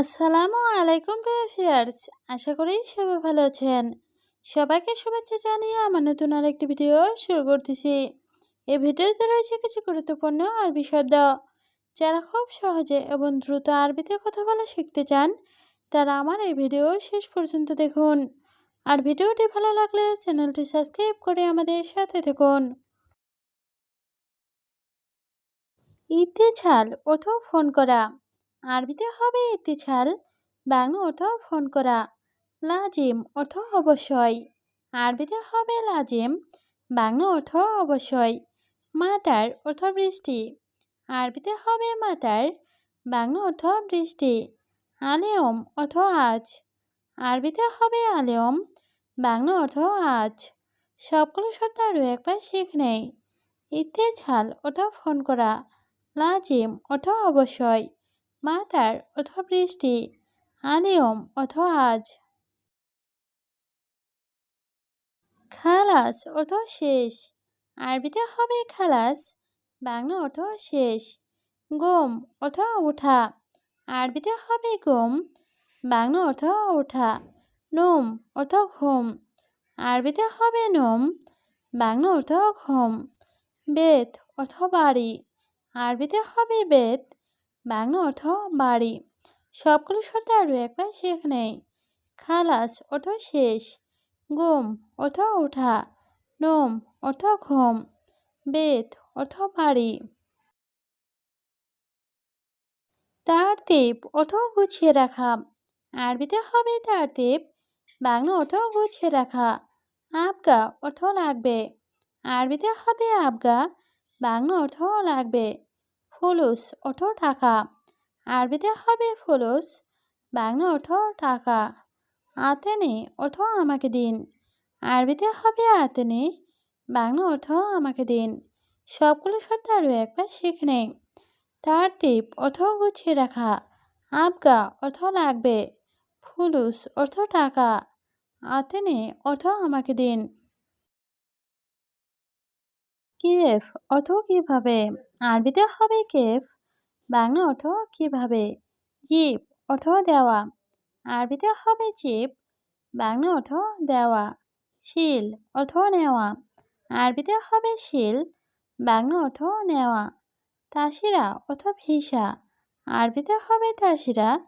আসসালামু আলাইকুম প্রিয় আশা করি সবাই ভালো আছেন। সবাইকে শুভেচ্ছা জানিয়ে আমার নতুন আরেকটি ভিডিও শুরু করতেছি। এই ভিডিওতে রয়েছে কিছু গুরুত্বপূর্ণ আরবি শব্দ যারা খুব সহজে এবং দ্রুত আরবিতে কথা বলা শিখতে চান, তারা আমার এই ভিডিও শেষ পর্যন্ত দেখুন। আর ভিডিওটি ভালো লাগলে চ্যানেলটি সাবস্ক্রাইব করে আমাদের সাথে থাকুন। ইতিছাল অথবা ফোন করা। আরবিতে হবে ইতিছাল, বাংলা অর্থ ফোন করা। লাজিম অর্থ অবশ্যই। আরবিতে হবে লাজিম, বাংলা অর্থ অবশ্যই। মাতার অর্থ বৃষ্টি। আরবিতে হবে মাতার, বাংলা অর্থ বৃষ্টি। আলেয়ম অর্থ আজ। আরবিতে হবে আলেয়ম, বাংলা অর্থ আজ। সবগুলো শব্দ আরও একবার শিখ নেই ইতে ছাল অর্থ ফোন করা। লাজিম অর্থ অবশ্যই। মাতার অথবা বৃষ্টি আলিয়ম অথবা আজ। খালাস অর্থ শেষ। আরবিতে হবে খালাস, বাংলা অর্থ শেষ। গোম অর্থ ওঠা আরবিতে হবে গোম, বাংলা অর্থ ওঠা নোম অর্থ ঘুম। আরবিতে হবে নোম, বাংলা অর্থ ঘুম। বেত অর্থ বাড়ি। আরবিতে হবে বেত বাংলা অর্থ বাড়ি। সবগুলো শব্দ আরও একবার নেই খালাস অর্থ শেষ। গুম অর্থ ওঠা। নোম অর্থ ঘুম। বেত অর্থ বাড়ি। তার তেপ অর্থ গুছিয়ে রাখা। আরবিতে হবে তার তেপ। বাংলা অর্থ গুছিয়ে রাখা। আবগা অর্থ লাগবে। আরবিতে হবে আবগা। বাংলা অর্থ লাগবে। ফুলুস, অর্থ টাকা। আরবিতে হবে ফুলুস, বাংলা অর্থ টাকা। আতেনে, অর্থ আমাকে দিন। আরবিতে হবে আতেনে, বাংলা অর্থ আমাকে দিন। সবগুলো শব্দ আরও একবার শিখে নেই। তার টিপ অর্থ গুছিয়ে রাখা। আবগা, অর্থ লাগবে। ফুলুস, অর্থ টাকা। আতেনে, অর্থ আমাকে দিন। কেফ অর্থ কীভাবে? আরবিতে হবে কেফ, বাংলা অর্থ কীভাবে? জিপ অর্থ দেওয়া। আরবিতে হবে জিপ বাংলা অর্থ দেওয়া। শিল অর্থ নেওয়া। আরবিতে হবে শিল, বাংলা অর্থ নেওয়া। তাসিরা অর্থ ভিসা। আরবিতে হবে তাসিরা,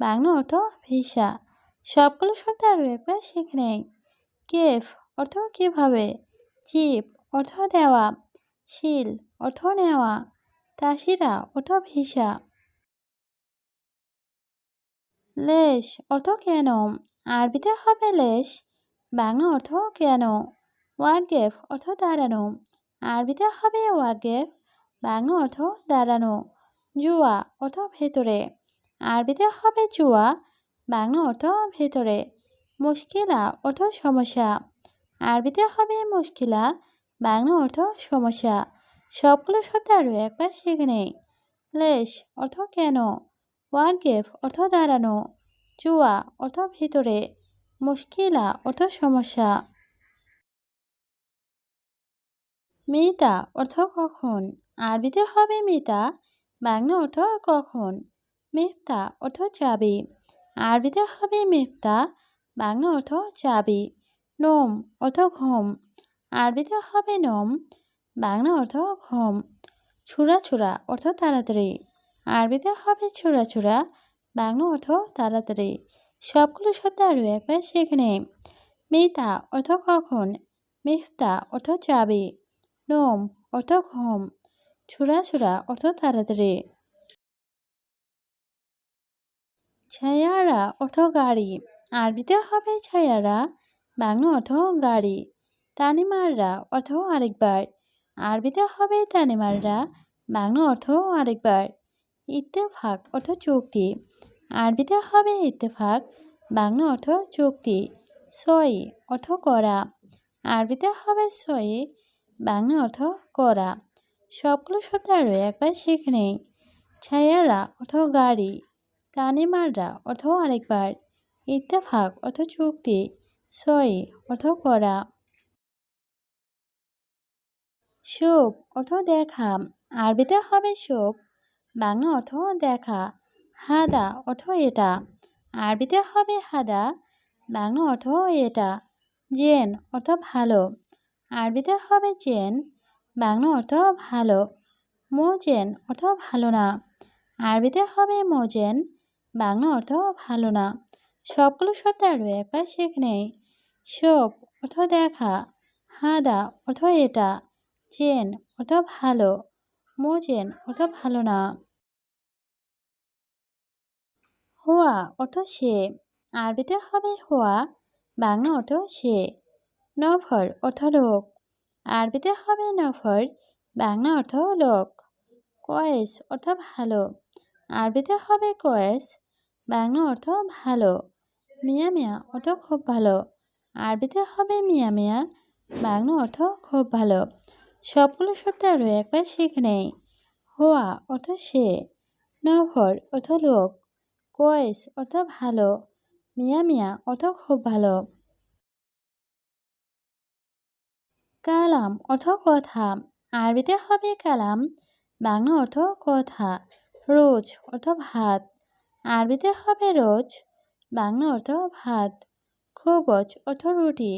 বাংলা অর্থ ভিসা। সবগুলো শব্দ আরও একবার শিখে নেই। কেফ অর্থ কীভাবে? চিপ অর্থ দেওয়া। শিল অর্থ নেওয়া তাসিরা অর্থ ভিসা। লেশ অর্থ কেন? আরবিতে হবে লেশ, বাংলা অর্থ কেন? ওয়াগেফ অর্থ দাঁড়ানো। আরবিতে হবে ওয়াগেফ বাংলা অর্থ দাঁড়ানো। জুয়া অর্থ ভেতরে। আরবিতে হবে জুয়া, বাংলা অর্থ ভেতরে। মুশকিলা অর্থ সমস্যা। আরবিতে হবে মুশকিলা বাংলা অর্থ সমস্যা। সবগুলো শব্দ আরও একবার শিখে নেই। লেশ অর্থ কেন? ওয়াগেফ অর্থ দাঁড়ানো। চুয়া অর্থ ভিতরে। মুশকিলা অর্থ সমস্যা। মিতা অর্থ কখন? আরবিতে হবে মিতা, বাংলা অর্থ কখন? মিফতা অর্থ চাবি। আরবিতে হবে মিফতা, বাংলা অর্থ চাবি। নোম অর্থ ঘুম। আরবিতে হবে নম। বাংলা অর্থ ঘুম ছুরা ছুরা অর্থ তাড়াতাড়ি। আরবিতে হবে ছোড়া ছোড়া বাংলা অর্থ তাড়াতাড়ি। সবগুলো শব্দ আরও একবার সেখানে মিতা অর্থ কখন? মিফতা অর্থ চাবি। নোম অর্থ ঘুম ছুরা ছুরা অর্থ তাড়াতাড়ি। ছায়ারা অর্থ গাড়ি। আরবিতে হবে ছায়ারা। বাংলা অর্থ গাড়ি। তানিমাররা অর্থ আরেকবার। আরবিতে হবে তানিমাররা, বাংলা অর্থ আরেকবার। ইত্তেফাক অর্থ চুক্তি। আরবিতে হবে ইত্তেফাক, বাংলা অর্থ চুক্তি। সই অর্থ করা। আরবিতে হবে সই, বাংলা অর্থ করা। সবগুলো শব্দ আরও একবার শিখে নেই। ছায়ারা অর্থ গাড়ি। তানিমাররা অর্থ আরেকবার। ইত্তেফাক অর্থ চুক্তি। সই অর্থ করা। শোভ অর্থ দেখা। আরবিতে হবে শোভ বাংলা অর্থ দেখা। হাদা অর্থ এটা। আরবিতে হবে হাদা, বাংলা অর্থ এটা। জেন, অর্থ ভালো। আরবিতে হবে জেন, বাংলা অর্থ ভালো। মোজেন, অর্থ ভালো না। আরবিতে হবে মোজেন, বাংলা অর্থ ভালো না। সবগুলো শব্দ আরও একবার শেখ নেই। সব অর্থ দেখা। হাদা, অর্থ এটা। চেন অর্থাৎ ভালো। মোজেন অর্থাৎ ভালো না। হোয়া অর্থ সে। আরবিতে হবে হোয়া, বাংলা অর্থ সে। নফর অর্থ লোক। আরবিতে হবে নফর বাংলা অর্থ লোক। কয়েস অর্থ ভালো। আরবিতে হবে কয়েস, বাংলা অর্থ ভালো। মিয়া মিয়া অর্থ খুব ভালো। আরবিতে হবে মিয়া মিয়া, বাংলা অর্থ খুব ভালো। সবগুলো শব্দ আরও একবার শিখে নেই। হোয়া অর্থ সে, নভর অর্থ লোক, কয়েস অর্থ ভালো, মিয়া মিয়া অর্থ খুব ভালো। কালাম অর্থ কথা, আরবিতে হবে কালাম, বাংলা অর্থ কথা, রোজ অর্থ ভাত, আরবিতে হবে রোজ, বাংলা অর্থ ভাত, খোবজ অর্থ রুটি,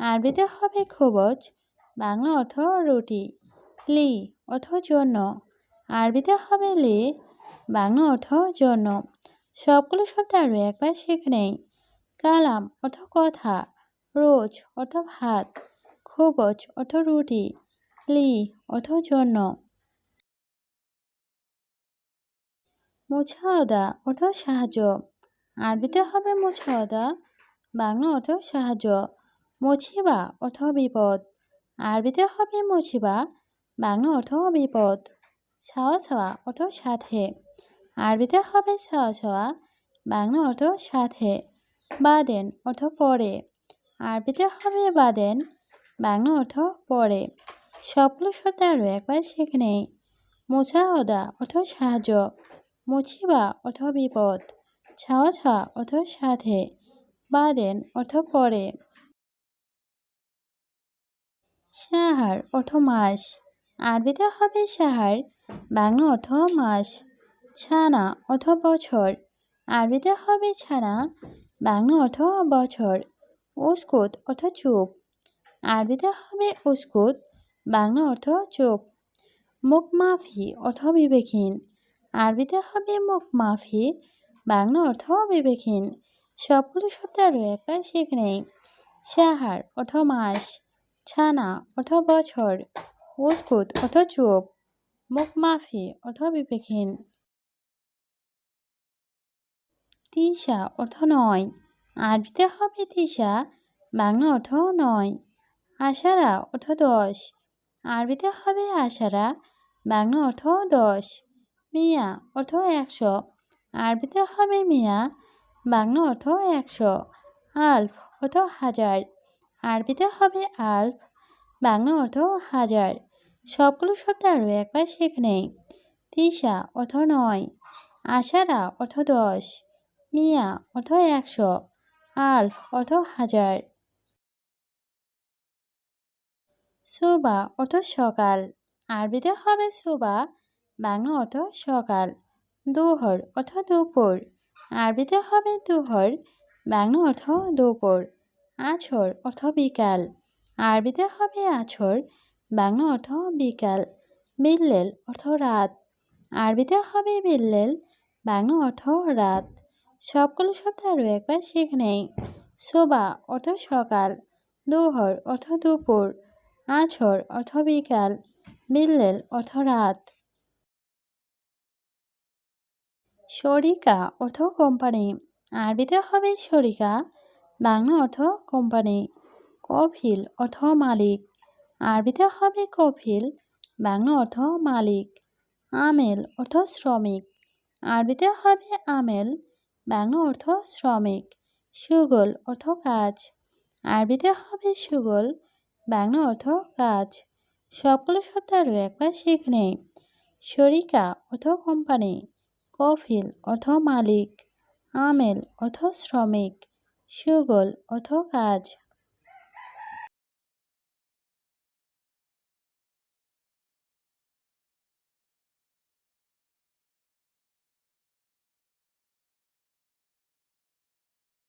আরবিতে হবে খোবজ বাংলা অর্থ রুটি। লি, অর্থ জন্য। আরবিতে হবে লি, বাংলা অর্থ জন্য। সবগুলো শব্দ আরও একবার শিখে নেই। কালাম, অর্থ কথা। রোজ, অর্থ ভাত। খোবজ অর্থ রুটি। লি, অর্থ জন্য। মুছাওদা অর্থ সাহায্য। আরবিতে হবে মুছাওদা বাংলা অর্থ সাহায্য। মুছিবা, অর্থ বিপদ। আরবিতে হবে মুছিবা বাংলা অর্থ বিপদ। ছাওয়া ছাওয়া অর্থ সাথে। আরবিতে হবে ছাওয়া ছাওয়া, বাংলা অর্থ সাথে। বাদেন অর্থ পরে। আরবিতে হবে বাদেন, বাংলা অর্থ পরে। সবগুলো শব্দ আরও একবার শিখে নেই। মুছাহদা অর্থ সাহায্য মুছিবা অর্থ বিপদ। ছাওয়া ছাওয়া অর্থ সাথে। বাদেন অর্থ পরে। সাহার অর্থ মাস। আরবিতে হবে সাহার, বাংলা অর্থ মাস। ছানা অর্থ বছর। আরবিতে হবে ছানা, বাংলা অর্থ বছর। উস্কুত অর্থ চুপ। আরবিতে হবে উস্কুত, বাংলা অর্থ চুপ। মুখ মাফি অর্থ বিবেকহীন। আরবিতে হবে মুখ মাফি বাংলা অর্থ বিবেকহীন। সবগুলো শব্দ আরও একবার শিখে নেই। সাহার অর্থ মাস। ছানা অর্থ বছর, উস্কুত অর্থ চুপ মুখ মাফি অর্থ বিবেকহীন। তিসা অর্থ নয়। আরবিতে হবে তিসা, বাংলা অর্থ নয়। আষাঢ়া অর্থ দশ। আরবিতে হবে আষাঢ়া বাংলা অর্থ দশ। মিয়া অর্থ একশো। আরবিতে হবে মিয়া, বাংলা অর্থ একশো। আলফ অর্থ হাজার। আরবিতে হবে আলফ বাংলা অর্থ হাজার। সবগুলো শব্দ আরও একবার শেখে নেই। তিসা অর্থ নয় আষাঢ়া অর্থ দশ, মিয়া অর্থ একশো আলফ অর্থ হাজার। সুবা অর্থ সকাল, আরবিতে হবে সুবা, বাংলা অর্থ সকাল, দুহর অর্থ দুপুর, আরবিতে হবে দুহর, বাংলা অর্থ দুপুর। আছর অর্থ বিকাল। আরবিতে হবে আছর, বাংলা অর্থ বিকাল। বিল্লেল অর্থ রাত। আরবিতে হবে বিল্লেল, বাংলা অর্থ রাত। সবগুলো শব্দ আরও একবার শিখ নেই। শোভা অর্থ সকাল, দুহর অর্থ দুপুর, আছর অর্থ বিকাল, বিল্লেল অর্থ রাত। শরিকা অর্থ কোম্পানি। আরবিতে হবে শরিকা বাংলা অর্থ কোম্পানি। কফিল অর্থ মালিক। আরবিতে হবে কফিল, বাংলা অর্থ মালিক। আমেল অর্থ শ্রমিক। আরবিতে হবে আমেল, বাংলা অর্থ শ্রমিক। সুগল অর্থ কাজ। আরবিতে হবে সুগল, বাংলা অর্থ কাজ। সবগুলো শব্দ আরও একবার শিখে নেই শরিকা অর্থ কোম্পানি। কফিল অর্থ মালিক। আমেল অর্থ শ্রমিক। সুগল অর্থ কাজ